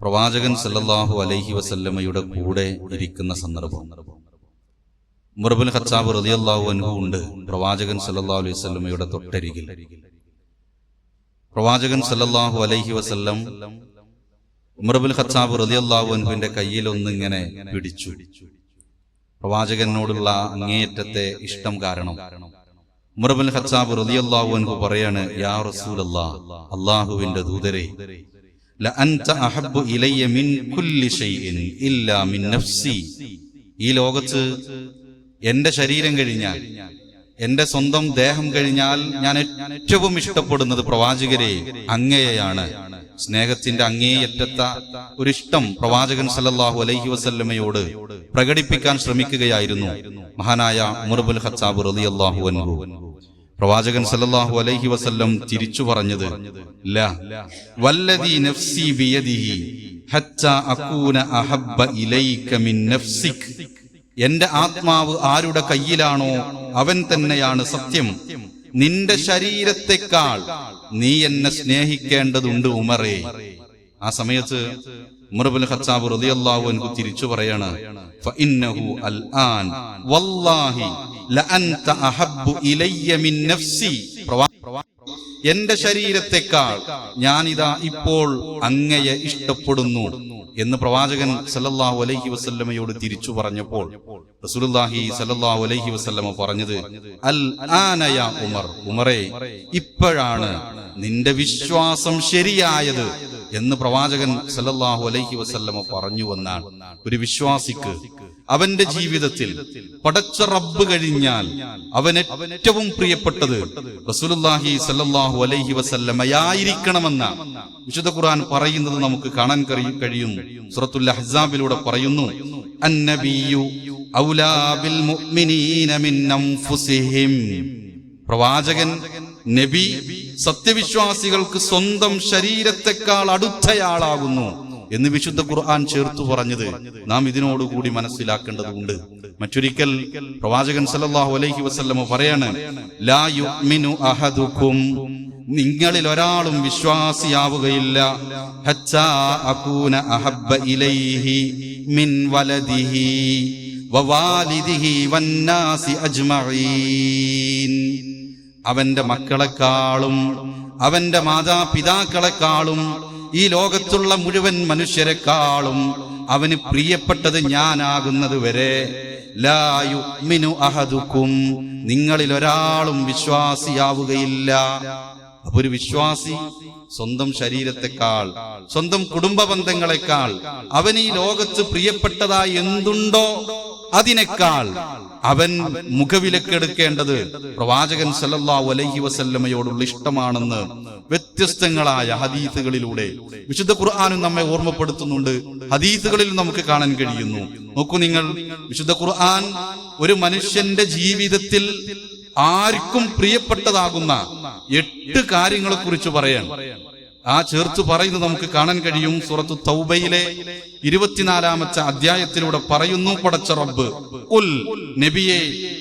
പ്രവാചകൻ സല്ലല്ലാഹു അലൈഹി വസല്ലമയുടെ കൂടെ ഇരിക്കുന്ന സന്ദർഭം. മുറബുൽ ഖത്താബ് റളിയല്ലാഹു അൻഹു ഉണ്ട് പ്രവാചകൻ സല്ലല്ലാഹു അലൈഹി വസല്ലമയുടെ തൊട്ടരികിൽ. പ്രവാചകൻ സല്ലല്ലാഹു അലൈഹി വസല്ലം ഉമർബുൽ ഖത്താബ് റളിയല്ലാഹു അൻഹുവിന്റെ കയ്യിൽ ഒന്നിങ്ങനെ പിടിച്ചു. പ്രവാചകനോടുള്ള അങ്ങേയറ്റത്തെ ഇഷ്ടം കാരണം ഉമർബുൽ ഖത്താബ് റളിയല്ലാഹു അൻഹു പറയാണ് യാ റസൂലല്ലാഹ് അല്ലാഹുവിന്റെ ദൂതരെ ഈ ലോകത്ത് എന്റെ ശരീരം കഴിഞ്ഞാൽ എന്റെ സ്വന്തം ദേഹം കഴിഞ്ഞാൽ ഞാൻ ഏറ്റവും ഇഷ്ടപ്പെടുന്നത് പ്രവാചകരെ അങ്ങയെയാണ്. സ്നേഹത്തിന്റെ അങ്ങേയറ്റത്ത ഒരു ഇഷ്ടം പ്രവാചകൻ സല്ലല്ലാഹു അലൈഹി വസല്ലമയോട് പ്രകടിപ്പിക്കാൻ ശ്രമിക്കുകയായിരുന്നു മഹാനായ മുറബുൽ ഖത്താബ് റളിയല്ലാഹു അൻഹു. പ്രവാചകൻ സല്ലല്ലാഹു അലൈഹി വസല്ലം തിരിച്ചു പറഞ്ഞത് നഫ്സി അഹബ്ബ ഇലൈക മിൻ എന്റെ ആത്മാവ് ആരുടെ കയ്യിലാണോ അവൻ തന്നെയാണ് സത്യം. നിന്റെ ശരീരത്തെക്കാൾ നീ എന്നെ സ്നേഹിക്കേണ്ടതുണ്ട് ഉമറേ. ആ സമയത്ത് ഉമർബുൽ ഖത്താബ് റളിയല്ലാഹു അൻഹു തിരിച്ചു പറയാണ് ഫഇന്നഹു അൽആൻ വല്ലാഹി ലഅൻത അഹബ്ബു ഇലയ്യ മിൻ നഫ്സി. എന്റെ ശരീരത്തെക്കാൾ ഞാനിതാ ഇപ്പോൾ അങ്ങയെ ഇഷ്ടപ്പെടുന്നു എന്ന് പ്രവാചകൻ സല്ലല്ലാഹു അലൈഹി വസല്ലമയോട് തിരിച്ചു പറഞ്ഞപ്പോൾ റസൂലുള്ളാഹി സല്ലല്ലാഹു അലൈഹി വസല്ലമ പറഞ്ഞത് അൽ ആനയ ഉമർ ഉമറേ ഇപ്പോഴാണ് നിന്റെ വിശ്വാസം ശരിയായത്. എന്ന് പ്രവാചകൻ സല്ലല്ലാഹു അലൈഹി വസല്ലമ പറഞ്ഞു എന്നാണ് ഒരു വിശ്വാസിക്ക് അവന്റെ ജീവിതത്തിൽ പടച്ച റബ്ബ് കഴിഞ്ഞാൽ അവൻ ഏറ്റവും പ്രിയപ്പെട്ടത് റസൂലുള്ളാഹി സല്ലല്ലാഹു അലൈഹി വസല്ലമയായിരിക്കണമെന്ന. വിശുദ്ധ ഖുർആൻ പറയുന്നത് നമുക്ക് കാണാൻ കഴിയും കഴിയും. സൂറത്തുൽ അഹ്സാബിലൂടെ പറയുന്നു മുഅ്മിനീന മിൻ അൻഫുസിഹിം. പ്രവാചകൻ നബി സത്യവിശ്വാസികൾക്ക് സ്വന്തം ശരീരത്തെക്കാൾ അടുത്തയാളാകുന്നു എന്ന് വിശുദ്ധ ഖുർആൻ ചേർത്തു പറഞ്ഞത് നാം ഇതിനോടുകൂടി മനസ്സിലാക്കേണ്ടതുണ്ട്. മറ്റൊരിക്കൽ പ്രവാചകൻ സല്ലല്ലാഹു അലൈഹി വസല്ലമ പറയാണ് ലാ യുഅ്മിനു അഹദുക്കും നിങ്ങളിൽ ഒരാളും വിശ്വാസിയാവുകയില്ല. ഹച്ചാ അകൂന അഹബ്ബ ഇലൈഹി മിൻ വലദിഹി വവാലിദിഹി വന്നാസി അജ്മഈൻ. അവന്റെ മക്കളെക്കാളും അവന്റെ മാതാപിതാക്കളെക്കാളും ഈ ലോകത്തുള്ള മുഴുവൻ മനുഷ്യരെക്കാളും അവന് പ്രിയപ്പെട്ടത് ഞാനാകുന്നത് വരെ ലായുമിനു അഹദുക്കും. നിങ്ങളിൽ ഒരാളും വിശ്വാസിയാവുകയില്ല. അപ്പൊ ഒരു വിശ്വാസി സ്വന്തം ശരീരത്തെക്കാൾ സ്വന്തം കുടുംബ ബന്ധങ്ങളെക്കാൾ അവൻ ഈ ലോകത്ത് പ്രിയപ്പെട്ടതായി എന്തുണ്ടോ അതിനേക്കാൾ അവൻ മുഖവിലക്കെടുക്കേണ്ടത് പ്രവാചകൻ സല്ലല്ലാഹു അലൈഹി വസല്ലമയോടുള്ള ഇഷ്ടമാണെന്ന് വ്യത്യസ്തങ്ങളായ ഹദീസുകളിലൂടെ വിശുദ്ധ ഖുർആാനും നമ്മെ ഓർമ്മപ്പെടുത്തുന്നുണ്ട്. ഹദീസുകളിൽ നമുക്ക് കാണാൻ കഴിയുന്നു. നോക്കൂ നിങ്ങൾ വിശുദ്ധ ഖുർആൻ ഒരു മനുഷ്യന്റെ ജീവിതത്തിൽ ആർക്കും പ്രിയപ്പെട്ടതാകുന്ന എട്ട് കാര്യങ്ങളെ കുറിച്ച് പറയാൻ. ആ ചേർത്ത് പറയുന്നത് നമുക്ക് കാണാൻ കഴിയും. സുറത്ത് തൗബയിലെ ഇരുപത്തിനാലാമത്തെ അധ്യായത്തിലൂടെ പറയുന്നു പടച്ച റബ്ബ് ഉൽ നബിയെ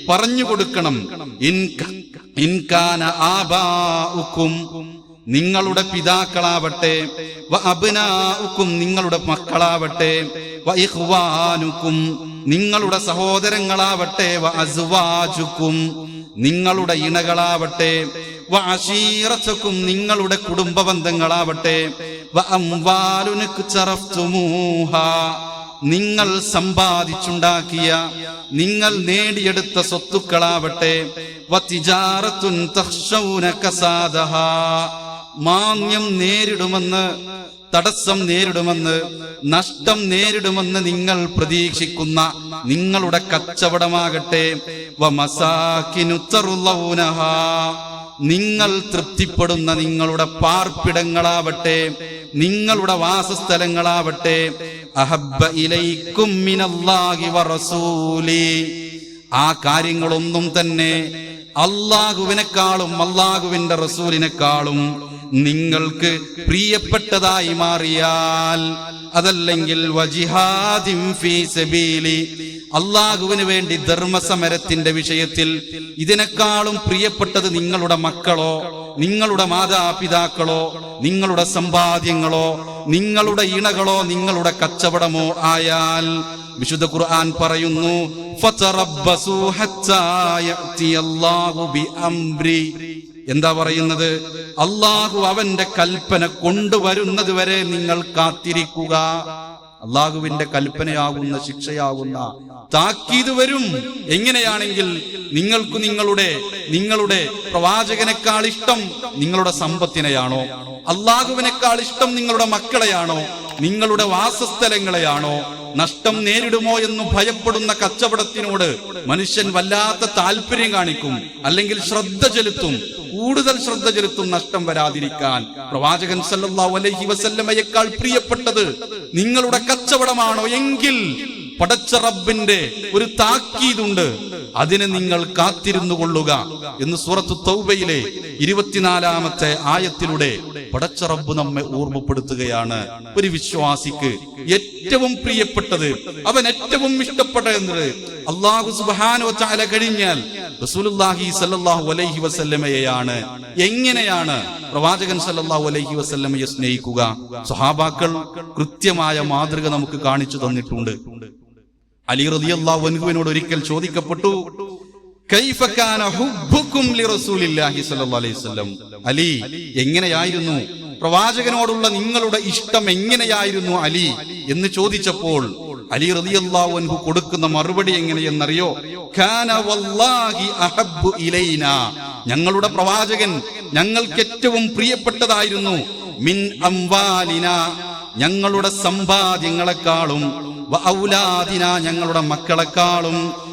പറഞ്ഞു കൊടുക്കണം. ഇൻക- ഇൻകാന ആബാഉക്കും നിങ്ങളുടെ പിതാക്കളാവട്ടെ അബ്നാഉക്കും നിങ്ങളുടെ മക്കളാവട്ടെ വ ഇഖ്വാനുക്കും നിങ്ങളുടെ സഹോദരങ്ങളാവട്ടെ വ അസ്വാജുക്കും നിങ്ങളുടെ ഇണകളാവട്ടെ വ അശീറത്തുക്കും നിങ്ങളുടെ കുടുംബ ബന്ധങ്ങളാവട്ടെ നിങ്ങൾ സമ്പാദിച്ചുണ്ടാക്കിയ നിങ്ങൾ നേടിയെടുത്ത സ്വത്തുക്കളാവട്ടെ. മാന്യം നേരിടുമെന്ന് തടസ്സം നേരിടുമെന്ന് നഷ്ടം നേരിടുമെന്ന് നിങ്ങൾ പ്രതീക്ഷിക്കുന്ന നിങ്ങളുടെ കച്ചവടമാകട്ടെ. വമസാക്കിനു തറുള്ളൗനഹാ നിങ്ങൾ തൃപ്തിപ്പെടുന്ന നിങ്ങളുടെ പാർപ്പിടങ്ങളാവട്ടെ നിങ്ങളുടെ വാസസ്ഥലങ്ങളാവട്ടെ അഹബ്ബ ഇലൈക്കും മിനല്ലാഹി വറസൂലി ആ കാര്യങ്ങളൊന്നും തന്നെ അള്ളാഹുവിനെക്കാളും അള്ളാഹുവിന്റെ റസൂലിനെക്കാളും നിങ്ങൾക്ക് പ്രിയപ്പെട്ടതായി മാറിയാൽ അതല്ലെങ്കിൽ ഫീ സബീലി അള്ളാഹുവിന് വേണ്ടി ധർമ്മസമരത്തിന്റെ വിഷയത്തിൽ ഇതിനേക്കാളും പ്രിയപ്പെട്ടത് നിങ്ങളുടെ മക്കളോ നിങ്ങളുടെ മാതാപിതാക്കളോ നിങ്ങളുടെ സമ്പാദ്യങ്ങളോ നിങ്ങളുടെ ഇണകളോ നിങ്ങളുടെ കച്ചവടമോ ആയാൽ വിശുദ്ധ ഖുർആൻ പറയുന്നു എന്താ പറയുന്നത്? അള്ളാഹു അവന്റെ കൽപ്പന കൊണ്ടുവരുന്നത് വരെ നിങ്ങൾ കാത്തിരിക്കുക. അള്ളാഹുവിന്റെ കൽപ്പനയാകുന്ന ശിക്ഷയാകുന്ന താക്കീത് വരും. എങ്ങനെയാണെങ്കിൽ നിങ്ങൾക്ക് നിങ്ങളുടെ നിങ്ങളുടെ പ്രവാചകനേക്കാൾ ഇഷ്ടം നിങ്ങളുടെ സമ്പത്തിനെയാണോ? അള്ളാഹുവിനേക്കാൾ ഇഷ്ടം നിങ്ങളുടെ മക്കളെയാണോ? നിങ്ങളുടെ വാസസ്ഥലങ്ങളെയാണോ? നഷ്ടം നേരിടുമോ എന്ന് ഭയപ്പെടുന്ന കച്ചവടത്തിനോട് മനുഷ്യൻ വല്ലാത്ത താല്പര്യം കാണിക്കും. അല്ലെങ്കിൽ ശ്രദ്ധ ചെലുത്തും. കൂടുതൽ ശ്രദ്ധ ചെലുത്തും നഷ്ടം വരാതിരിക്കാൻ പ്രവാചകൻ സല്ലല്ലാഹു അലൈഹി വസല്ലമയേക്കാൾ പ്രിയപ്പെട്ടത് നിങ്ങളുടെ കച്ചവടമാണോ എങ്കിൽ പടച്ച റബ്ബിന്റെ ഒരു താക്കീതുണ്ട്. അതിനെ നിങ്ങൾ കാത്തിരുന്നു കൊള്ളുക എന്ന് സൂറത്തു തൗബയിലെ ഇരുപത്തിനാലാമത്തെ ആയത്തിലൂടെ പടച്ചറബ് നമ്മെ ഓർമ്മപ്പെടുത്തുകയാണ്. ഒരു വിശ്വാസിക്ക് ഏറ്റവും പ്രിയപ്പെട്ടത് അവൻ ഏറ്റവും ഇഷ്ടപ്പെട്ടത് അള്ളാഹു സുബാനോ കഴിഞ്ഞാൽ റസൂലുള്ളാഹി സല്ലാഹു അലൈഹി വസല്ലമയെയാണ്. എങ്ങനെയാണ് പ്രവാചകൻ സല്ലാഹു അലൈഹി വസല്ലമയെ സ്നേഹിക്കുക? സ്വഹാബാക്കൾ കൃത്യമായ മാതൃക നമുക്ക് കാണിച്ചു തന്നിട്ടുണ്ട്. അലി റളിയല്ലാഹു അൻഹുവിനോട് ഒരിക്കൽ ചോദിക്കപ്പെട്ടു അലി എങ്ങനെയായിരുന്നു? പ്രവാചകനോടുള്ള നിങ്ങളുടെ ഇഷ്ടം എങ്ങനെയായിരുന്നു അലി? എന്ന് ചോദിച്ചപ്പോൾ അലി റളിയല്ലാഹു അൻഹു കൊടുക്കുന്ന മറുപടി എങ്ങനെയെന്നറിയോ? ഞങ്ങളുടെ പ്രവാചകൻ ഞങ്ങൾക്ക് ഏറ്റവും പ്രിയപ്പെട്ടതായിരുന്നു. മിൻ അംവാലിന. ഞങ്ങളുടെ സമ്പാദ്യങ്ങളെക്കാളും ഞങ്ങളുടെ മക്കളെക്കാളും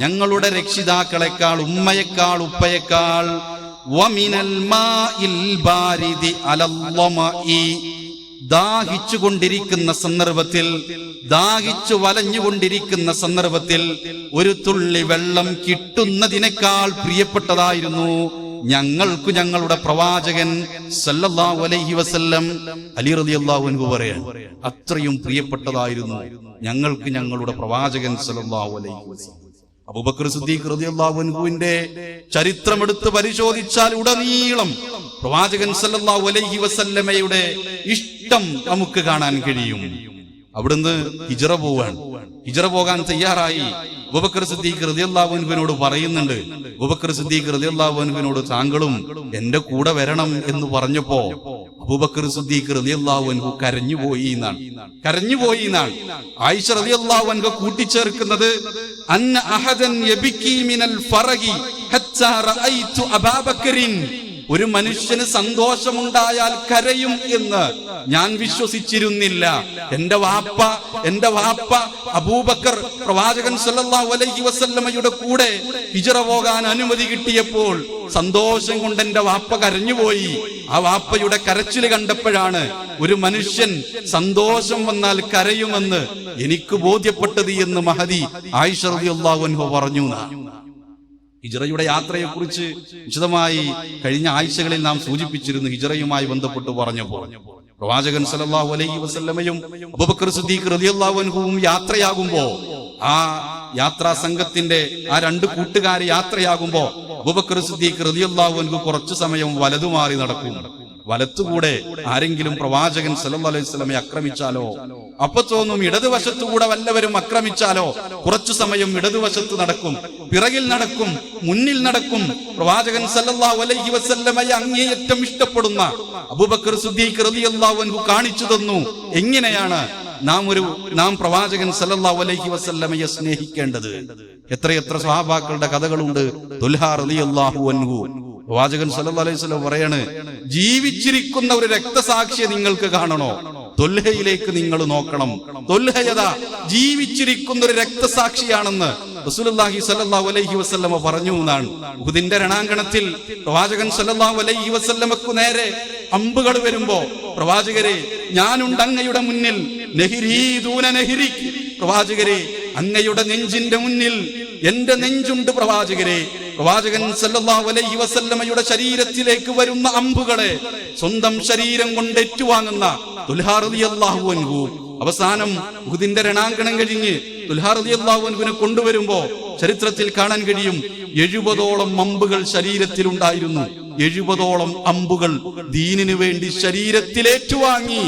ഞങ്ങളുടെ രക്ഷിതാക്കളെക്കാൾ ഉമ്മയെക്കാൾ ഉപ്പയെക്കാൾ ദാഹിച്ചുകൊണ്ടിരിക്കുന്ന സന്ദർഭത്തിൽ ദാഹിച്ചു വലഞ്ഞുകൊണ്ടിരിക്കുന്ന സന്ദർഭത്തിൽ ഒരു തുള്ളി വെള്ളം കിട്ടുന്നതിനേക്കാൾ പ്രിയപ്പെട്ടതായിരുന്നു ഞങ്ങൾക്ക് ഞങ്ങളുടെ പ്രവാചകൻ സല്ലല്ലാഹു അലൈഹി വസല്ലം അലി റളിയല്ലാഹു അൻഹു പറയാൻ അത്രയും പ്രിയപ്പെട്ടതായിരുന്നു ഞങ്ങൾക്ക് ഞങ്ങളുടെ പ്രവാചകൻ സല്ലല്ലാഹു അലൈഹി വസല്ലം. അബൂബക്കർ സിദ്ദീഖ് റളിയല്ലാഹു അൻഹുവിന്റെ ചരിത്രമെടുത്ത് പരിശോധിച്ചാൽ ഉടനീളം പ്രവാചകൻ സല്ലല്ലാഹു അലൈഹി വസല്ലമയുടെ ഇഷ്ടം നമുക്ക് കാണാൻ കഴിയും. അവിടുന്ന് ഹിജറ പോവാണ് ഹിജറ പോകാൻ തയ്യാറായി. അബൂബക്കർ സിദ്ദീഖ് റളിയല്ലാഹു അൻഹുവിനോട് പറയുന്നുണ്ട്. അബൂബക്കർ സിദ്ദീഖ് റളിയല്ലാഹു അൻഹുവിനോട് താങ്കളും എന്റെ കൂടെ വരണം എന്ന് പറഞ്ഞപ്പോ അബൂബക്കർ സിദ്ദീഖ് റളിയല്ലാഹു അൻഹു കരഞ്ഞുപോയി എന്നാണ്. കരഞ്ഞുപോയി എന്നാണ്. ആയിഷ റളിയല്ലാഹു അൻഹു കൂട്ടിച്ചേർക്കുന്നത് അന്ന അഹദൻ യബിക്കി മിനൽ ഫറഗി ഹത്താ റഅയ്തു അബാബക്കറിൻ ഒരു മനുഷ്യന് സന്തോഷമുണ്ടായാൽ കരയും എന്ന് ഞാൻ വിശ്വസിച്ചിരുന്നില്ല എന്റെ വാപ്പ എന്റെ വാപ്പ അബൂബക്കർ പ്രവാചകൻ സല്ലല്ലാഹു അലൈഹി വസല്ലമയുടെ കൂടെ ഹിജറ പോകാൻ അനുമതി കിട്ടിയപ്പോൾ സന്തോഷം കൊണ്ട് എന്റെ വാപ്പ കരഞ്ഞുപോയി ആ വാപ്പയുടെ കരച്ചിൽ കണ്ടപ്പോഴാണ് ഒരു മനുഷ്യൻ സന്തോഷം വന്നാൽ കരയുമെന്ന് എനിക്ക് ബോധ്യപ്പെട്ടത് എന്ന് മഹദി ആയിഷ റളിയല്ലാഹു പറഞ്ഞു. ഹിജറയുടെ യാത്രയെക്കുറിച്ച് വിശദമായി കഴിഞ്ഞ ആഴ്ചകളിൽ നാം സൂചിപ്പിച്ചിരുന്നു ഹിജറയുമായി ബന്ധപ്പെട്ട് പറഞ്ഞപ്പോൾ. പ്രവാചകൻ സലല്ലാഹു അലൈഹി വസല്ലമയും അബൂബക്കർ സിദ്ദീഖ് യാത്രയാകുമ്പോ ആ യാത്രാ സംഘത്തിന്റെ ആ രണ്ട് കൂട്ടുകാർ യാത്രയാകുമ്പോ അബൂബക്കർ സിദ്ദീഖ് കുറച്ചു സമയം വലതുമാറി നടക്കും. വലത്തുകൂടെ ആരെങ്കിലും പ്രവാചകൻ സല്ലല്ലാഹു അലൈഹി വസല്ലമയെ ആക്രമിച്ചാലോ? അപ്പൊ തോന്നും ഇടതുവശത്തുകൂടെ വല്ലവരും അക്രമിച്ചാലോ? കുറച്ചു സമയം ഇടതുവശത്ത് നടക്കും. പിറകിൽ നടക്കും മുന്നിൽ നടക്കും. പ്രവാചകൻ സല്ലല്ലാഹു അലൈഹി വസല്ലമയെ അങ്ങേയറ്റം ഇഷ്ടപ്പെടുന്ന അബൂബക്കർ സിദ്ദീഖ് റളിയല്ലാഹു അൻഹു കാണിച്ചു തന്നു. എങ്ങനെയാണ് നാം ഒരു നാം പ്രവാചകൻ സല്ലല്ലാഹു അലൈഹി വസല്ലമയെ സ്നേഹിക്കേണ്ടത്? എത്രയെത്ര സ്വഹാബാക്കളുടെ കഥകളുണ്ട്. റളിയല്ലാഹു അൻഹു. പ്രവാചകൻ സല്ലല്ലാഹു അലൈഹി വസല്ലം പറയാണ് ജീവിച്ചിരിക്കുന്ന ഒരു രക്തസാക്ഷിയെ നിങ്ങൾക്ക് കാണണോ? തൊൽഹയിലേക്ക് നിങ്ങൾ നോക്കണം. തൊൽഹയത ജീവിച്ചിരിക്കുന്ന ഒരു രക്തസാക്ഷിയാണെന്ന് റസൂലുള്ളാഹി സ്വല്ലല്ലാഹു അലൈഹി വസല്ലമ പറഞ്ഞു എന്നാണ്. ഉഹുദിന്റെ രണാങ്കണത്തിൽ പ്രവാചകൻ സ്വല്ലല്ലാഹു അലൈഹി വസല്ലമക്കു നേരെ അമ്പുകൾ വരുമ്പോ പ്രവാചകരെ ഞാനുണ്ട് അങ്ങയുടെ മുന്നിൽ. നെഹിരീദൂന നെഹിരി. പ്രവാചകരെ അങ്ങയുടെ നെഞ്ചിന്റെ മുന്നിൽ. എന്റെ നെഞ്ചുണ്ട് പ്രവാചകരെ. പ്രവാചകൻ സല്ലല്ലാഹു അലൈഹി വസല്ലമയുടെ ശരീരത്തിലേക്ക് വരുന്ന അമ്പുകളെ സ്വന്തം ശരീരം കൊണ്ട് ഏറ്റുവാങ്ങുന്ന റളിയല്ലാഹു അൻഹു. അവസാനം ഉഹുദിന്റെ രണാങ്കണം കഴിഞ്ഞ് അൻഹുവിനെ കൊണ്ടുവരുമ്പോ ചരിത്രത്തിൽ കാണാൻ കഴിയും എഴുപതോളം അമ്പുകൾ ശരീരത്തിലുണ്ടായിരുന്നു. എഴുപതോളം അമ്പുകൾ ദീനിനു വേണ്ടി ശരീരത്തിലേറ്റുവാങ്ങി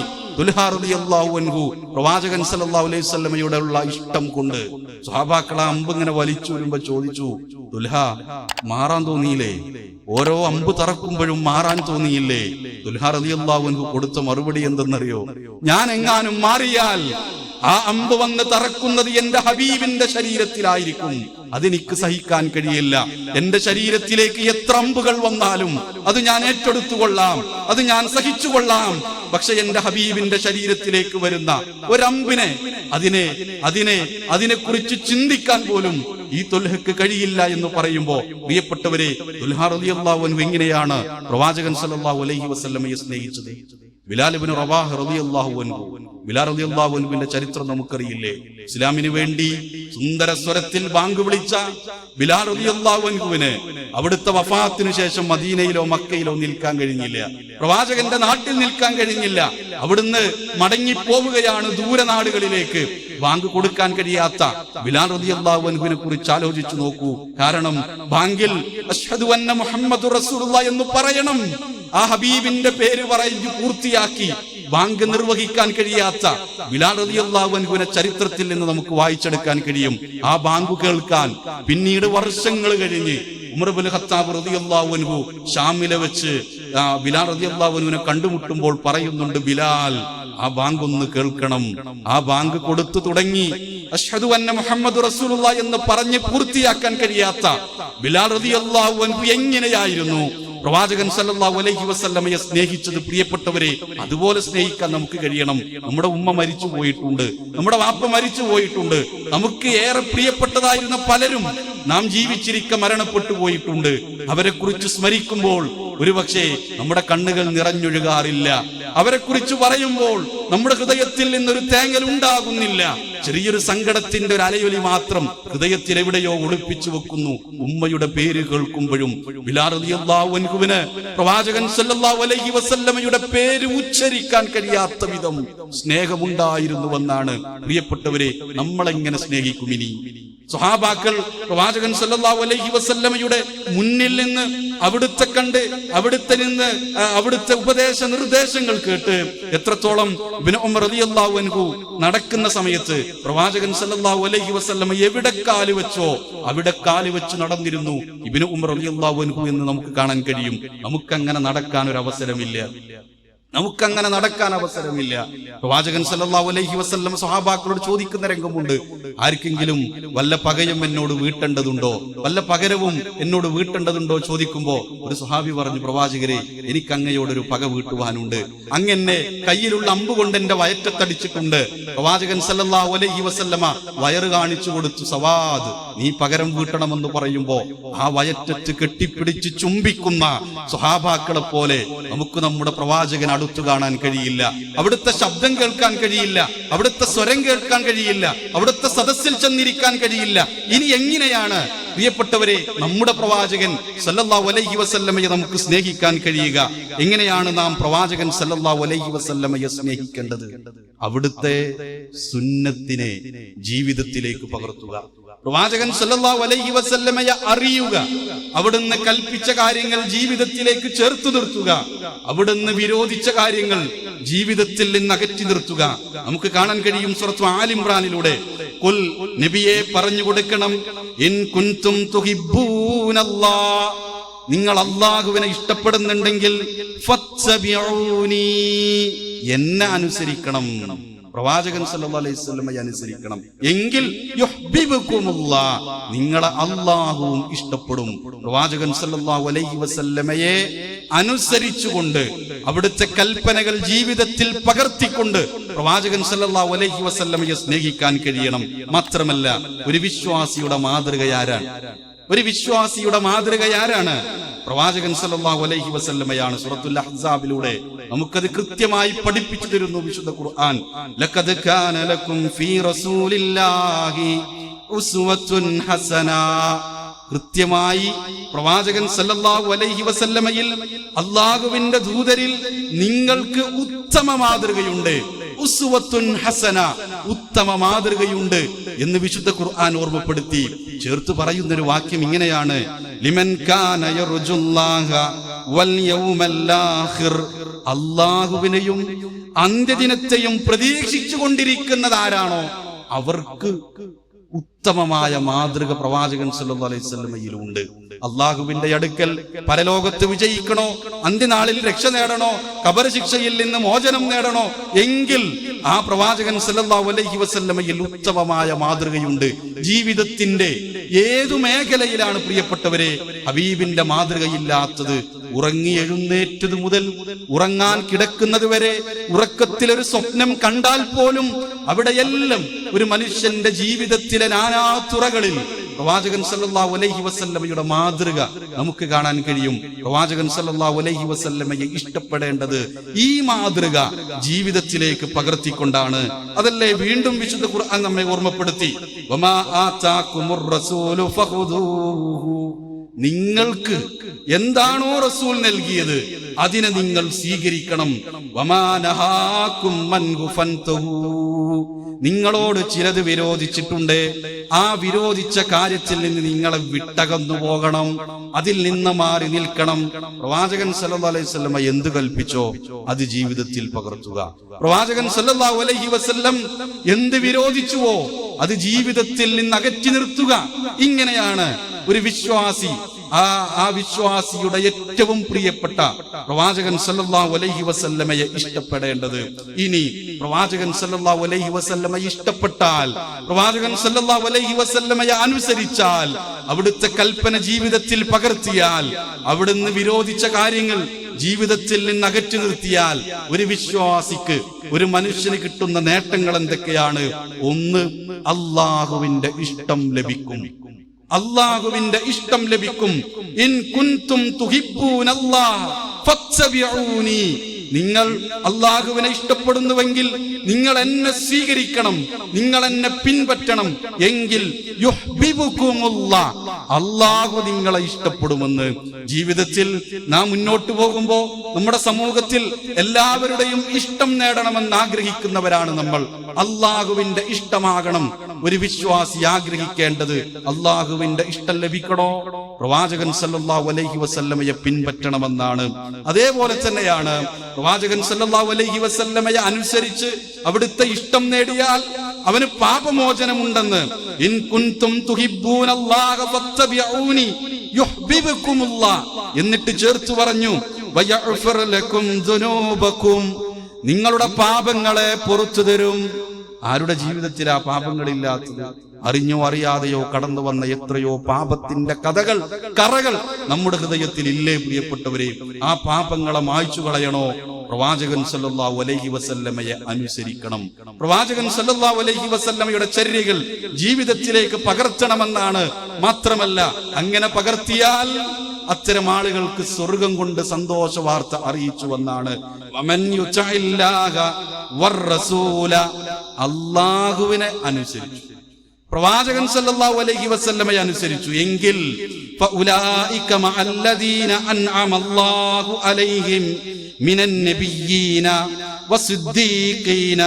പ്രവാചകൻ അലൈഹി ഉള്ള ഇഷ്ടം കൊണ്ട് സ്വഹാബാക്കളെ അമ്പ് ഇങ്ങനെ വലിച്ചു വരുമ്പോ ചോദിച്ചു ദുൽഹ മാറാൻ തോന്നിയില്ലേ? ഓരോ അമ്പ് തറക്കുമ്പോഴും മാറാൻ തോന്നിയില്ലേ? ദുൽഹ റളിയല്ലാഹു അൻഹു കൊടുത്ത മറുപടി എന്തെന്നറിയോ? ഞാൻ എങ്ങാനും മാറിയാൽ ആ അമ്പ് വന്ന് തറക്കുന്നത് എന്റെ ഹബീബിന്റെ ശരീരത്തിലായിരിക്കും. അതെനിക്ക് സഹിക്കാൻ കഴിയില്ല. എന്റെ ശരീരത്തിലേക്ക് എത്ര അമ്പുകൾ വന്നാലും അത് ഞാൻ ഏറ്റെടുത്തുകൊള്ളാം. അത് ഞാൻ സഹിച്ചുകൊള്ളാം. പക്ഷെ എന്റെ ഹബീബിന്റെ ശരീരത്തിലേക്ക് വരുന്ന ഒരമ്പിനെ അതിനെ അതിനെ അതിനെ കുറിച്ച് ചിന്തിക്കാൻ പോലും ഈ തൊൽഹക്ക് കഴിയില്ല എന്ന് പറയുമ്പോ പ്രിയപ്പെട്ടവരെ തുൽഹാറിയാഹു എങ്ങനെയാണ് പ്രവാചകൻ സല്ലല്ലാഹു അലൈഹി വസ്ലമയെ സ്നേഹിച്ചത്? ബിലാലിബിന് റവാഹ് ബിലാൽ ചരിത്രം നമുക്കറിയില്ലേ? ഇസ്ലാമിന് വേണ്ടി സുന്ദര സ്വരത്തിൽ ബാങ്ക് വിളിച്ച ബിലാൽ റളിയല്ലാഹു അൻഹുവിന് അവിടുത്തെ വഫാത്തിനു ശേഷം മദീനയിലോ മക്കയിലോ നിൽക്കാൻ കഴിഞ്ഞില്ല. പ്രവാചകന്റെ നാട്ടിൽ നിൽക്കാൻ കഴിഞ്ഞില്ല. അവിടുന്ന് മടങ്ങി പോവുകയാണ് ദൂരനാടുകളിലേക്ക് ബാങ്ക് കൊടുക്കാൻ കഴിയാത്ത ബിലാൽ റളിയല്ലാഹു അള്ളാഹുവിനെ കുറിച്ച് ആലോചിച്ചു നോക്കൂ. കാരണം ബാങ്കിൽ അഷ്ഹദു അന്ന റസൂലുള്ള എന്ന് പറയണം. ആ ഹബീബിന്റെ പേര് പറഞ്ഞു പൂർത്തിയാക്കി ബാങ്ക് നിർവഹിക്കാൻ കഴിയാത്ത ബിലാൽ റളിയല്ലാഹു അൻഹുവിനെ ചരിത്രത്തിൽ നിന്ന് നമുക്ക് വായിച്ചെടുക്കാൻ കഴിയും. ആ ബാങ്ക് കേൾക്കാൻ പിന്നീട് വർഷങ്ങൾ കഴിഞ്ഞ് ഉമർബുൽ ഖത്താബ് റളിയല്ലാഹു അൻഹു ഷാമിലെ വെച്ച് ബിലാൽ റളിയല്ലാഹു അൻഹുവിനെ കണ്ടുമുട്ടുമ്പോൾ പറയുന്നുണ്ട് ബിലാൽ ആ ബാങ്ക് ഒന്ന് കേൾക്കണം. ആ ബാങ്ക് കൊടുത്തു തുടങ്ങി. അഷ്ഹദു അന്ന മുഹമ്മദ് റസൂലുള്ള എന്ന് പറഞ്ഞ് പൂർത്തിയാക്കാൻ കഴിയാത്ത ബിലാൽ റളിയല്ലാഹു അൻഹു എങ്ങനെയായിരുന്നു? പ്രവാചകൻ സല്ലല്ലാഹു അലൈഹി വസല്ലമയെ സ്നേഹിച്ചത് പ്രിയപ്പെട്ടവരെ അതുപോലെ സ്നേഹിക്കാൻ നമുക്ക് കഴിയണം. നമ്മുടെ ഉമ്മ മരിച്ചു പോയിട്ടുണ്ട്. നമ്മുടെ വാപ്പ മരിച്ചു പോയിട്ടുണ്ട്. നമുക്ക് ഏറെ പ്രിയപ്പെട്ടതായിരുന്ന പലരും നാം ജീവിച്ചിരിക്ക മരണപ്പെട്ടു പോയിട്ടുണ്ട്. അവരെ കുറിച്ച് സ്മരിക്കുമ്പോൾ ഒരുപക്ഷെ നമ്മുടെ കണ്ണുകൾ നിറഞ്ഞൊഴുകാറില്ല. അവരെ കുറിച്ച് പറയുമ്പോൾ നമ്മുടെ ഹൃദയത്തിൽ നിന്നൊരു തേങ്ങൽ ഉണ്ടാകുന്നില്ല. ചെറിയൊരു സങ്കടത്തിന്റെ ഒരു അലയൊലി മാത്രം ഹൃദയത്തിൽ എവിടെയോ ഒളിപ്പിച്ചു വെക്കുന്നു. ഉമ്മയുടെ പേര് കേൾക്കുമ്പോഴും പ്രവാചകൻ സല്ലല്ലാഹു അലൈഹി വസല്ലമയുടെ പേര് ഉച്ചരിക്കാൻ കഴിയാത്ത വിധം സ്നേഹമുണ്ടായിരുന്നുവെന്നാണ്. പ്രിയപ്പെട്ടവരെ നമ്മളെങ്ങനെ സ്നേഹിക്കും ഇനി? സ്വഹാബാക്കൾ പ്രവാചകൻ സല്ലല്ലാഹു അലൈഹി വസല്ലമയുടെ മുന്നിൽ നിന്ന് അവിടുത്തെ കണ്ട് അവിടുത്തെ നിന്ന് അവിടുത്തെ ഉപദേശ നിർദ്ദേശങ്ങൾ കേട്ട് എത്രത്തോളം റളിയല്ലാഹു അൻഹു നടക്കുന്ന സമയത്ത് പ്രവാചകൻ സല്ലല്ലാഹു അലൈഹി വസല്ലം എവിടെ കാൽ വെച്ചോ അവിടെ കാൽ വെച്ച് നടന്നിരുന്നു ഇബ്നു ഉമർ റളിയല്ലാഹു അൻഹു എന്ന് നമുക്ക് കാണാൻ കഴിയും. നമുക്ക് അങ്ങനെ നടക്കാൻ ഒരു അവസരമില്ല നമുക്കങ്ങനെ നടക്കാൻ അവസരമില്ല. പ്രവാചകൻ സല്ലല്ലാഹു അലൈഹി വസല്ലം സ്വഹാബാക്കളോട് ചോദിക്കുന്ന രംഗമുണ്ട്. ആർക്കെങ്കിലും വല്ല പകയും എന്നോട് വീട്ടേണ്ടതുണ്ടോ? വല്ല പകരവും എന്നോട് വീട്ടേണ്ടതുണ്ടോ ചോദിക്കുമ്പോ ഒരു സ്വഹാബി പറഞ്ഞു പ്രവാചകരെ എനിക്ക് അങ്ങയോടൊരു പക വീട്ടുവാനുണ്ട്. അങ്ങനെ കയ്യിലുള്ള അമ്പ് കൊണ്ട് എന്റെ വയറ്റത്തടിച്ചിട്ടുണ്ട്. പ്രവാചകൻ സല്ലല്ലാഹു അലൈഹി വസല്ലമ വയറ് കാണിച്ചു കൊടുത്തു സവാദ് നീ പകരം വീട്ടണമെന്ന് പറയുമ്പോ ആ വയറ്റത്ത് കെട്ടിപ്പിടിച്ച് ചുംബിക്കുന്ന സ്വഹാബാക്കളെ പോലെ നമുക്ക് നമ്മുടെ പ്രവാചകൻ അടുത്തു കാണാൻ കഴിയില്ല. അവിടുത്തെ ശബ്ദം കേൾക്കാൻ കഴിയില്ല. അവിടുത്തെ സ്വരം കേൾക്കാൻ കഴിയില്ല. അവിടുത്തെ സദസ്സിൽ ചെന്നിരിക്കാൻ കഴിയില്ല. ഇനി എങ്ങനെയാണ്? പ്രിയപ്പെട്ടവരെ നമ്മുടെ പ്രവാചകൻ സല്ലല്ലാഹു അലൈഹി വസല്ലമയെ നമുക്ക് സ്നേഹിക്കാൻ കഴിയുക. എങ്ങനെയാണ് നാം പ്രവാചകൻ സല്ലല്ലാഹു അലൈഹി വസല്ലമയെ സ്നേഹിക്കേണ്ടത്? അവിടുത്തെ സുന്നത്തിനെ ജീവിതത്തിലേക്ക് പകർത്തുക. പ്രവാചകൻ സല്ലല്ലാഹു അലൈഹി വസല്ലമയെ അറിയുക. അവിടുന്ന് കൽപ്പിച്ച കാര്യങ്ങൾ ജീവിതത്തിലേക്ക് ചേർത്തു നിർത്തുക. അവിടുന്ന് വിരോധിച്ച കാര്യങ്ങൾ ജീവിതത്തിൽ നിന്ന് അകറ്റി നിർത്തുക. നമുക്ക് കാണാൻ കഴിയും സുറത്തു ആലിമ്രാനിലൂടെ കുൽ നബിയെ പറഞ്ഞു കൊടുക്കണം. ഇൻ നിങ്ങൾ അള്ളാഹുവിനെ ഇഷ്ടപ്പെടുന്നുണ്ടെങ്കിൽ എന്നെ അനുസരിക്കണം. പ്രവാചകൻ സല്ലല്ലാഹു അലൈഹി വസല്ലമയെ അനുസരിക്കണം. എങ്കിൽ നിങ്ങളെ അള്ളാഹുവും ഇഷ്ടപ്പെടും. പ്രവാചകൻ സല്ലല്ലാഹു അലൈഹി വസല്ലമയെ അനുസരിച്ചുകൊണ്ട് അവിടുത്തെ കൽപ്പനകൾ ജീവിതത്തിൽ പകർത്തിക്കൊണ്ട് പ്രവാചകൻ സല്ലല്ലാഹു അലൈഹി വസല്ലമയെ സ്നേഹിക്കാൻ കഴിയണം. മാത്രമല്ല ഒരു വിശ്വാസിയുടെ മാതൃകയാരാണ്. ഒരു വിശ്വാസിയുടെ മാതൃക ആരാണ്? പ്രവാചകൻ സല്ലല്ലാഹു അലൈഹി വസല്ലമയാണ്. സൂറത്തുൽ അഹ്സാബിലൂടെ നമുക്കത് കൃത്യമായി പഠിപ്പിച്ചു തരുന്നു വിശുദ്ധ ഖുർആൻ. കാന ലക്കും ഫീ റസൂലില്ലാഹി ഹസന. കൃത്യമായി പ്രവാചകൻ സല്ലല്ലാഹു അലൈഹി വസല്ലമയിൽ അള്ളാഹുവിന്റെ ദൂതരിൽ നിങ്ങൾക്ക് ഉത്തമ മാതൃകയുണ്ട്. ഹസന ഉത്തമ മാതൃകയുണ്ട് എന്ന് വിശുദ്ധ ഖുർആൻ ഓർമ്മപ്പെടുത്തി ചേർത്ത് പറയുന്ന ഒരു വാക്യം ഇങ്ങനെയാണ്. ലിമൻ കാന യർജുല്ലാഹ വൽ അല്ലാഹുവിനെയും അന്ത്യദിനത്തെയും പ്രതീക്ഷിച്ചു കൊണ്ടിരിക്കുന്നതാരാണോ അവർക്ക് ഉത്തമമായ മാതൃക പ്രവാചകൻ സല്ലു അലൈഹി വസല്ലമയിലുണ്ട്. അള്ളാഹുവിന്റെ അടുക്കൽ പരലോകത്ത് വിജയിക്കണോ? അന്ത്യനാളിൽ രക്ഷ നേടണോ? കബർ ശിക്ഷയിൽ നിന്ന് മോചനം നേടണോ? എങ്കിൽ ആ പ്രവാചകൻ സല്ലല്ലാഹു അലൈഹി വസല്ലമയിൽ ഉത്തമമായ മാതൃകയുണ്ട്. ജീവിതത്തിന്റെ ഏതു മേഖലയിലാണ് പ്രിയപ്പെട്ടവരെ? ഹബീബിന്റെ മാതൃകയില്ലാത്തത് ഉറങ്ങി എഴുന്നേറ്റത് മുതൽ ഉറങ്ങാൻ കിടക്കുന്നത് വരെ ഉറക്കത്തിലൊരു സ്വപ്നം കണ്ടാൽ പോലും അവിടെയെല്ലാം ഒരു മനുഷ്യന്റെ ജീവിതത്തിലെ നാനാ തുറകളിൽ പ്രവാചകൻ സല്ലല്ലാഹു അലൈഹി വസല്ലമയുടെ മാതൃക നമുക്ക് കാണാൻ കഴിയും. പ്രവാചകൻ സല്ലല്ലാഹു അലൈഹി വസല്ലമയെ ഇഷ്ടപ്പെടേണ്ടത് ഈ മാതൃക ജീവിതത്തിലേക്ക് പകർത്തിക്കൊണ്ടാണ്. അതല്ലേ വീണ്ടും വിശുദ്ധ ഖുർആൻ നമ്മെ ഓർമ്മപ്പെടുത്തി? നിങ്ങൾക്ക് എന്താണോ റസൂൽ നൽകിയത് അതിനെ നിങ്ങൾ സ്വീകരിക്കണം. വമാനഹാക്കും. നിങ്ങളോട് ചിലത് വിരോധിച്ചിട്ടുണ്ട്. ആ വിരോധിച്ച കാര്യത്തിൽ നിന്ന് നിങ്ങളെ വിട്ടകന്നു പോകണം. അതിൽ നിന്ന് മാറി നിൽക്കണം. പ്രവാചകൻ സല്ലാ അലൈഹി വസല്ലമ എന്ത് കൽപ്പിച്ചോ അത് ജീവിതത്തിൽ പകർത്തുക. പ്രവാചകൻ സല്ലല്ലാഹു അലൈഹി വസല്ലം എന്ത് വിരോധിച്ചുവോ അത് ജീവിതത്തിൽ നിന്ന് അകറ്റി നിർത്തുക. ഇങ്ങനെയാണ് ഒരു വിശ്വാസി ആ ആ വിശ്വാസിയുടെ ഏറ്റവും പ്രിയപ്പെട്ട പ്രവാചകൻ സല്ലല്ലാഹു അലൈഹി വസല്ലമയെ ഇഷ്ടപ്പെടേണ്ടത്. ഇനി പ്രവാചകൻ സല്ലല്ലാഹു അലൈഹി വസല്ലമ ഇഷ്ടപ്പെട്ടാൽ പ്രവാചകൻ സല്ലല്ലാഹു അലൈഹി വസല്ലമയെ അനുസരിച്ചാൽ അവിടുത്തെ കൽപ്പന ജീവിതത്തിൽ പകർത്തിയാൽ അവിടുന്ന് വിരോധിച്ച കാര്യങ്ങൾ ജീവിതത്തിൽ നിന്ന് അകറ്റി നിർത്തിയാൽ ഒരു വിശ്വാസിക്ക് ഒരു മനുഷ്യന് കിട്ടുന്ന നേട്ടങ്ങൾ എന്തൊക്കെയാണ്? ഒന്ന് അള്ളാഹുവിന്റെ ഇഷ്ടം ലഭിക്കും. അള്ളാഹുവിന്റെ ഇഷ്ടം ലഭിക്കും. ഇൻ കുൻതും നിങ്ങൾ അള്ളാഹുവിനെ ഇഷ്ടപ്പെടുന്നുവെങ്കിൽ നിങ്ങൾ എന്നെ സ്വീകരിക്കണം. നിങ്ങൾ എന്നെ പിൻപറ്റണം. എങ്കിൽ. അള്ളാഹു നിങ്ങളെ ഇഷ്ടപ്പെടുമെന്ന്. ജീവിതത്തിൽ നാം മുന്നോട്ട് പോകുമ്പോൾ നമ്മുടെ സമൂഹത്തിൽ എല്ലാവരുടെയും ഇഷ്ടം നേടണമെന്ന് ആഗ്രഹിക്കുന്നവരാണ് നമ്മൾ. അള്ളാഹുവിന്റെ ഇഷ്ടമാകണം. ഒരു വിശ്വാസി ആഗ്രഹിക്കേണ്ടത് അള്ളാഹുവിന്റെ ഇഷ്ടം ലഭിക്കണോ? പ്രവാചകൻ സല്ലല്ലാഹു അലൈഹി വസല്ലമയെ പിൻപറ്റണമെന്നാണ്. അതേപോലെ തന്നെയാണ് പ്രവാചകൻ സല്ലല്ലാഹു അലൈഹി വസല്ലമയെ അനുസരിച്ച് അവിടുത്തെ ഇഷ്ടം നേടിയാൽ അവന് പാപമോചനമുണ്ടെന്ന്. ഇൻ കുൻതും തുഹിബ്ബൂനല്ലാഹ ഫത്തബിഊനി യുഹ്ബിബുക്കുമുല്ലാഹ് എന്നിട്ട് ചേർത്ത് പറഞ്ഞു നിങ്ങളുടെ പാപങ്ങളെ പുറത്തു തരും. ആരുടെ ജീവിതത്തിൽ ആ പാപങ്ങളില്ലാത്തത്? അറിഞ്ഞോ അറിയാതെയോ കടന്നു വന്ന എത്രയോ പാപത്തിന്റെ കഥകൾ കറകൾ നമ്മുടെ ഹൃദയത്തിൽ ഇല്ലേ പ്രിയപ്പെട്ടവരെ? ആ പാപങ്ങളെ മായ്ച്ചു കളയണോ? പ്രവാചകൻ സല്ലല്ലാഹു അലൈഹി വസല്ലമയെ അനുസരിക്കണം. പ്രവാചകൻ സല്ലല്ലാഹു അലൈഹി വസല്ലമയുടെ ചര്യകൾ ജീവിതത്തിലേക്ക് പകർത്തണമെന്നാണ്. മാത്രമല്ല അങ്ങനെ പകർത്തിയാൽ അത്തരം ആളുകൾക്ക് സ്വർഗം കൊണ്ട് സന്തോഷ വാർത്ത അറിയിച്ചു വന്നാണ്. അള്ളാഹുവിനെ അനുസരിച്ചു. പ്രവാചകൻ സല്ലല്ലാഹു അലൈഹി വസല്ലമയെ അനുസരിച്ചു. എങ്കിൽ അല്ലാഹു അലൈഹിം വസിദ്ദീഖീന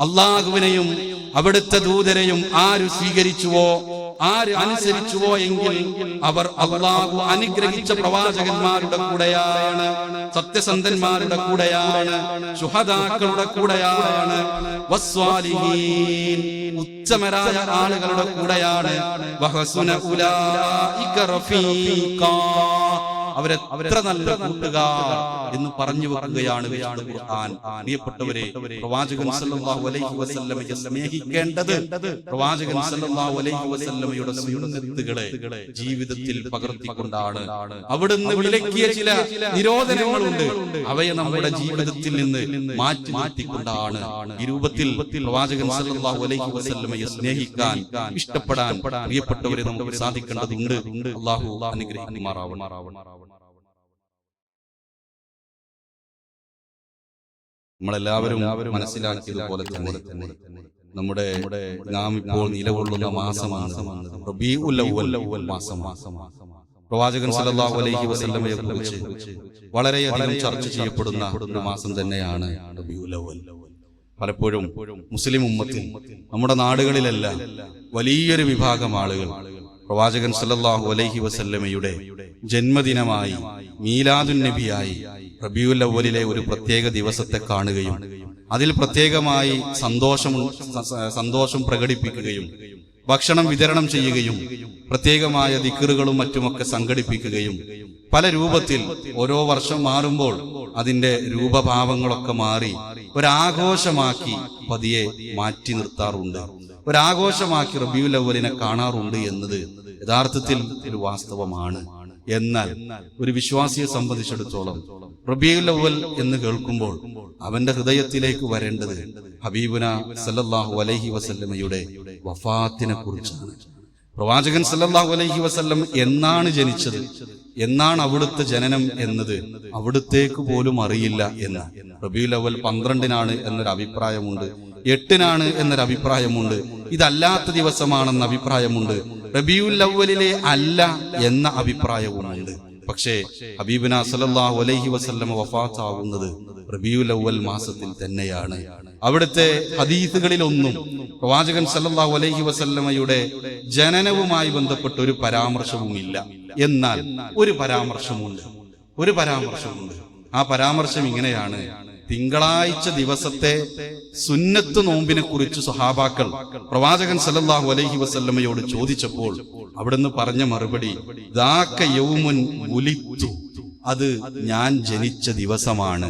അള്ളാഹുവിനെയും അവിടുത്തെ ദൂതരെയും ആര് സ്വീകരിച്ചുവോ ആര് അനുസരിച്ചുവോ എങ്കിൽ അവർ അള്ളാഹു അനുഗ്രഹിച്ച പ്രവാചകന്മാരുടെ കൂടെയാണ് സത്യസന്ധന്മാരുടെ കൂടെയാണ് ശുഹദാക്കളുടെ കൂടെയാണ് ഉച്ചമരായ ആളുകളുടെ കൂടെയാണ്. അവരെ എത്ര നല്ല കൂട്ടുകാർ എന്ന് പറഞ്ഞു വെക്കുകയാണ് ഖുർആൻ. പ്രിയപ്പെട്ടവരെ പ്രവാചകൻ സല്ലല്ലാഹു അലൈഹി വസല്ലമയെ സ്നേഹിക്കേണ്ടത് പ്രവാചകൻ സല്ലല്ലാഹു അലൈഹി വസല്ലമയുടെ സുന്നത്തുകളെ ജീവിതത്തിൽ പകർത്തിക്കൊണ്ടാണ്. അവിടുന്ന് വിലക്കിയ ചില നിരോധനങ്ങളുണ്ട്. അവയെ നമ്മുടെ ജീവിതത്തിൽ നിന്ന് മാറ്റി മാറ്റിക്കൊണ്ടാണ് ഈ രൂപത്തിൽ പ്രവാചകൻ സല്ലല്ലാഹു അലൈഹി വസല്ലമയെ സ്നേഹിക്കാൻ ഇഷ്ടപ്പെടാൻ പ്രിയപ്പെട്ടവരെ നമുക്ക് സാധിക്കേണ്ടതുണ്ട്. അള്ളാഹു അനുഗ്രഹിക്കുമാറാവണം നമ്മളെല്ലാവരും മനസ്സിലാക്കിയതുപോലെ തന്നെ. നമ്മുടെ നാം ഇപ്പോൾ നിലകൊള്ളുന്ന മാസമാണ്. പ്രവാചകൻ സല്ലല്ലാഹു അലൈഹി വസല്ലമയെ കുറിച്ച് വളരെയധികം ചർച്ച ചെയ്യപ്പെടുന്ന ഒരു മാസം തന്നെയാണ് റബീഉൽ അവ്വൽ. പലപ്പോഴും മുസ്ലിം ഉമ്മത്തിൽ നമ്മുടെ നാടുകളിലെല്ലാം വലിയൊരു വിഭാഗം ആളുകൾ പ്രവാചകൻ സല്ലല്ലാഹു അലൈഹി വസല്ലമയുടെ ജന്മദിനമായി മീലാദുൻ നബിയായി റബിയുൽ ഒരു പ്രത്യേക ദിവസത്തെ കാണുകയും അതിൽ പ്രത്യേകമായി സന്തോഷം സന്തോഷം പ്രകടിപ്പിക്കുകയും ഭക്ഷണം വിതരണം ചെയ്യുകയും പ്രത്യേകമായ ദിക്കറുകളും മറ്റുമൊക്കെ സംഘടിപ്പിക്കുകയും പല രൂപത്തിൽ ഓരോ വർഷം മാറുമ്പോൾ അതിന്റെ രൂപഭാവങ്ങളൊക്കെ മാറി ഒരാഘോഷമാക്കി പതിയെ മാറ്റി നിർത്താറുണ്ട്. ഒരാഘോഷമാക്കി റബിയുൽ കാണാറുണ്ട് എന്നത് യഥാർത്ഥത്തിൽ ഒരു വാസ്തവമാണ്. എന്നാൽ ഒരു വിശ്വാസിയെ സംബന്ധിച്ചിടത്തോളം റബിയുൽ അവൽ എന്ന് കേൾക്കുമ്പോൾ അവന്റെ ഹൃദയത്തിലേക്ക് വരേണ്ടത് ഹബീബുന സല്ലല്ലാഹു അലൈഹി വസല്ലമയുടെ വഫാത്തിനെ കുറിച്ചാണ് പ്രവാചകൻ സല്ലല്ലാഹു അലൈഹി വസല്ലം എന്നാണ് ജനിച്ചത്? എന്നാണ് അവിടുത്തെ ജനനം എന്നത്? അവിടുത്തേക്ക് പോലും അറിയില്ല എന്ന്. റബിയുൽ അവൽ പന്ത്രണ്ടിനാണ് എന്നൊരു അഭിപ്രായമുണ്ട്. എട്ടിനാണ് എന്നൊരു അഭിപ്രായമുണ്ട്. ഇതല്ലാത്ത ദിവസമാണെന്ന അഭിപ്രായമുണ്ട്. റബിയുൽ അവലിലെ അല്ല എന്ന അഭിപ്രായവുമുണ്ട്. പക്ഷേ ഹബീബിന സല്ലല്ലാഹു അലൈഹി വസല്ലം വഫാത്താവുന്നത് റബിയുൽ മാസത്തിൽ തന്നെയാണ്. അവിടുത്തെ ഹദീസുകളിലൊന്നും പ്രവാചകൻ സല്ലല്ലാഹു അലൈഹി വസല്ലമയുടെ ജനനവുമായി ബന്ധപ്പെട്ട ഒരു പരാമർശവുമില്ല. എന്നാൽ ഒരു പരാമർശമുണ്ട്. ഒരു പരാമർശമുണ്ട്. ആ പരാമർശം ഇങ്ങനെയാണ്. തിങ്കളാഴ്ച ദിവസത്തെ സുന്നത്ത് നോമ്പിനെ കുറിച്ച് സഹാബാക്കൾ പ്രവാചകൻ സല്ലല്ലാഹു അലൈഹി വസല്ലമയോട് ചോദിച്ചപ്പോൾ അവിടുന്ന് പറഞ്ഞ മറുപടി യൗമുൻ അത് ഞാൻ ജനിച്ച ദിവസമാണ്.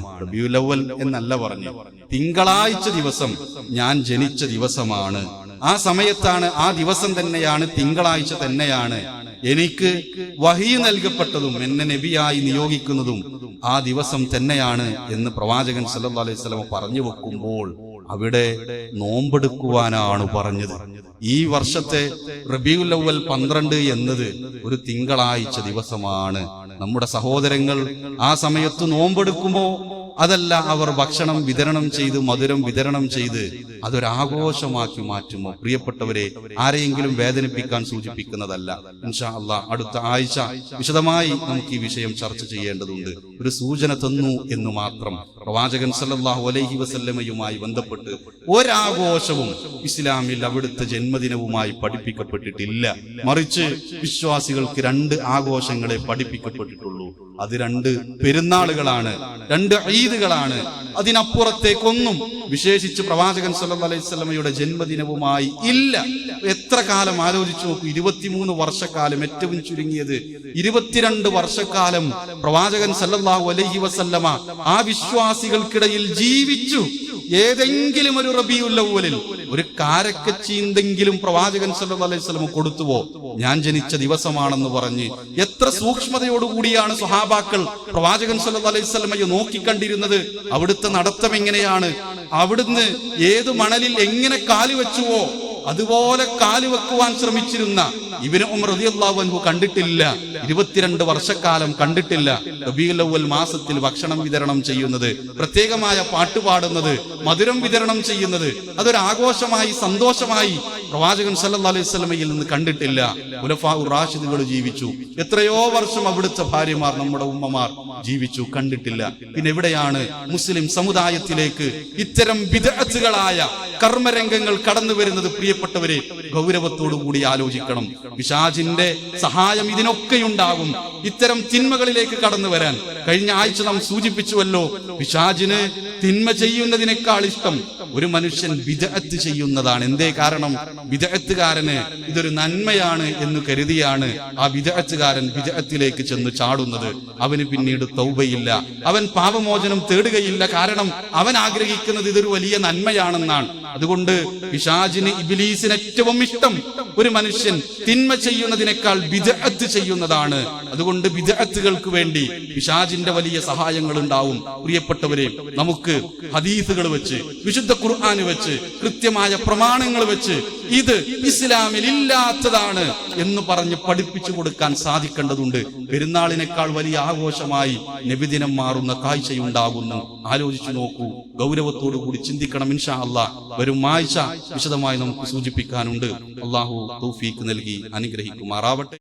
എന്നല്ല പറഞ്ഞു തിങ്കളാഴ്ച ദിവസം ഞാൻ ജനിച്ച ദിവസമാണ്. ആ സമയത്താണ് ആ ദിവസം തന്നെയാണ് തിങ്കളാഴ്ച തന്നെയാണ്. എനിക്ക് വഹി നൽകപ്പെട്ടതും എന്നെ നബിയായി നിയോഗിക്കുന്നതും ആ ദിവസം തന്നെയാണ് എന്ന് പ്രവാചകൻ സല്ലു അലൈഹി വസല്ലം പറഞ്ഞു വെക്കുമ്പോൾ അവിടെ നോമ്പെടുക്കുവാനാണ് പറഞ്ഞത്. ഈ വർഷത്തെ റബിയുൽ അവൽ പന്ത്രണ്ട് എന്നത് ഒരു തിങ്കളാഴ്ച ദിവസമാണ്. നമ്മുടെ സഹോദരങ്ങൾ ആ സമയത്ത് നോമ്പെടുക്കുമോ? അതല്ല അവർ ഭക്ഷണം വിതരണം ചെയ്ത് മധുരം വിതരണം ചെയ്ത് അതൊരാഘോഷമാക്കി മാറ്റുമോ? പ്രിയപ്പെട്ടവരെ ആരെയെങ്കിലും വേദനിപ്പിക്കാൻ സൂചിപ്പിക്കുന്നതല്ല. ഇൻഷാ അടുത്ത ആഴ്ച വിശദമായി നമുക്ക് ഈ വിഷയം ചർച്ച ചെയ്യേണ്ടതുണ്ട്. ഒരു സൂചന തന്നു എന്ന് മാത്രം പ്രവാചകൻ സല്ലാഹു അലൈഹി വസല്ലമയുമായി ബന്ധപ്പെട്ട് ഒരാഘോഷവും ഇസ്ലാമിൽ അവിടുത്തെ ജന്മദിനവുമായി പഠിപ്പിക്കപ്പെട്ടിട്ടില്ല. മറിച്ച് വിശ്വാസികൾക്ക് രണ്ട് ആഘോഷങ്ങളെ പഠിപ്പിക്കപ്പെട്ടിട്ടുള്ളൂ. അത് രണ്ട് പെരുന്നാളുകളാണ് രണ്ട് ഈദുകളാണ്. അതിനപ്പുറത്തേക്കൊന്നും വിശേഷിച്ച് പ്രവാചകൻ സല്ലല്ലാഹു അലൈഹി വസല്ലമയുടെ ജന്മദിനവുമായി ഇല്ല. എത്ര കാലം ആലോചിച്ചു നോക്കൂ. ഇരുപത്തിമൂന്ന് വർഷക്കാലം ഏറ്റവും ചുരുങ്ങിയത് ഇരുപത്തിരണ്ട് വർഷക്കാലം പ്രവാചകൻ സല്ലല്ലാഹു അലൈഹി വസല്ലമ ആ വിശ്വാസികൾക്കിടയിൽ ജീവിച്ചു. ഏതെങ്കിലും ഒരു റബിയുൽ ഊലിൽ ഒരു കാരക്കച്ചീന്തെങ്കിലും പ്രവാചകൻ സല്ലു അലൈഹി വസല്ലം കൊടുത്തുവോ? ഞാൻ ജനിച്ച ദിവസമാണെന്ന് പറഞ്ഞ് എത്ര സൂക്ഷ്മതയോടുകൂടിയാണ് സ്വഹാബാക്കൾ പ്രവാചകൻ സല്ലു അലൈഹി വസല്ലമയെ നോക്കിക്കണ്ടിരുന്നത്? അവിടുത്തെ നടത്തം എങ്ങനെയാണ്? അവിടുന്ന് ഏത് മണലിൽ എങ്ങനെ കാലുവെച്ചുവോ അതുപോലെ കാലുവെക്കുവാൻ ശ്രമിച്ചിരുന്ന ഇവന് ഉമർ റളിയല്ലാഹു അൻഹു കണ്ടിട്ടില്ല. ഇരുപത്തിരണ്ട് വർഷക്കാലം കണ്ടിട്ടില്ല. റബീഉൽ അവ്വൽ മാസത്തിൽ ഭക്ഷണം വിതരണം ചെയ്യുന്നത് പ്രത്യേകമായ പാട്ട് പാടുന്നത് മധുരം വിതരണം ചെയ്യുന്നത്. അതൊരു ആഘോഷമായി സന്തോഷമായി പ്രവാചകൻ സല്ലാ അലൈഹി സ്വലമയിൽ നിന്ന് കണ്ടിട്ടില്ല. ഉലഫാ റാഷിദുകൾ ജീവിച്ചു. എത്രയോ വർഷം അവിടുത്തെ ഭാര്യമാർ നമ്മുടെ ഉമ്മമാർ ജീവിച്ചു കണ്ടിട്ടില്ല. പിന്നെ എവിടെയാണ് മുസ്ലിം സമുദായത്തിലേക്ക് ഇത്തരം വിദഗ്ധകളായ കർമ്മരംഗങ്ങൾ കടന്നു വരുന്നത്? പ്രിയപ്പെട്ടവരെ ഗൗരവത്തോടു കൂടി ആലോചിക്കണം. വിശാജിന്റെ സഹായം ഇതിനൊക്കെ ഉണ്ടാകും. ഇത്തരം തിന്മകളിലേക്ക് കടന്നു വരാൻ. കഴിഞ്ഞ ആഴ്ച നാം സൂചിപ്പിച്ചുവല്ലോ പിശാചിന് തിന്മ ചെയ്യുന്നതിനേക്കാൾ ഇഷ്ടം ഒരു മനുഷ്യൻ വിദഗത്ത് ചെയ്യുന്നതാണ്. എന്തേ കാരണം? വിദഗത്തുകാരന് ഇതൊരു നന്മയാണ് എന്ന് കരുതിയാണ് ആ വിദഗത്തുകാരൻ വിദഗത്തിലേക്ക് ചെന്ന് ചാടുന്നത്. അവന് പിന്നീട് തൗബയില്ല. അവൻ പാപമോചനം തേടുകയില്ല. കാരണം അവൻ ആഗ്രഹിക്കുന്നത് ഇതൊരു വലിയ നന്മയാണെന്നാണ്. അതുകൊണ്ട് പിശാജിന് ഇബിലീസിന് ഏറ്റവും ഇഷ്ടം ഒരു മനുഷ്യൻ തിന്മ ചെയ്യുന്നതിനേക്കാൾ വിദഗ്ധ ചെയ്യുന്നതാണ്. അതുകൊണ്ട് വിദഗ്ധകൾക്ക് വേണ്ടി പിശാജിന്റെ വലിയ സഹായങ്ങൾ ഉണ്ടാവും പ്രിയപ്പെട്ടവരെ നമുക്ക് ഹദീസുകൾ വെച്ച് വിശുദ്ധ ഖുർആൻ വെച്ച് കൃത്യമായ പ്രമാണങ്ങൾ വെച്ച് ഇത് ഇസ്ലാമിൽ ഇല്ലാത്തതാണ് എന്ന് പറഞ്ഞ് പഠിപ്പിച്ചു കൊടുക്കാൻ സാധിക്കേണ്ടതുണ്ട്. പെരുന്നാളിനേക്കാൾ വലിയ ആഘോഷമായി നബിദിനം മാറുന്ന കാഴ്ചയുണ്ടാകുന്നു. ആലോചിച്ചു നോക്കൂ. ഗൗരവത്തോടു കൂടി ചിന്തിക്കണം ഇൻഷാ അല്ലാ വരും ആഴ്ച വിശദമായി നമുക്ക് സൂചിപ്പിക്കാനുണ്ട്. അള്ളാഹു തൗഫീക്ക് നൽകി അനുഗ്രഹിക്കുമാറാവട്ടെ.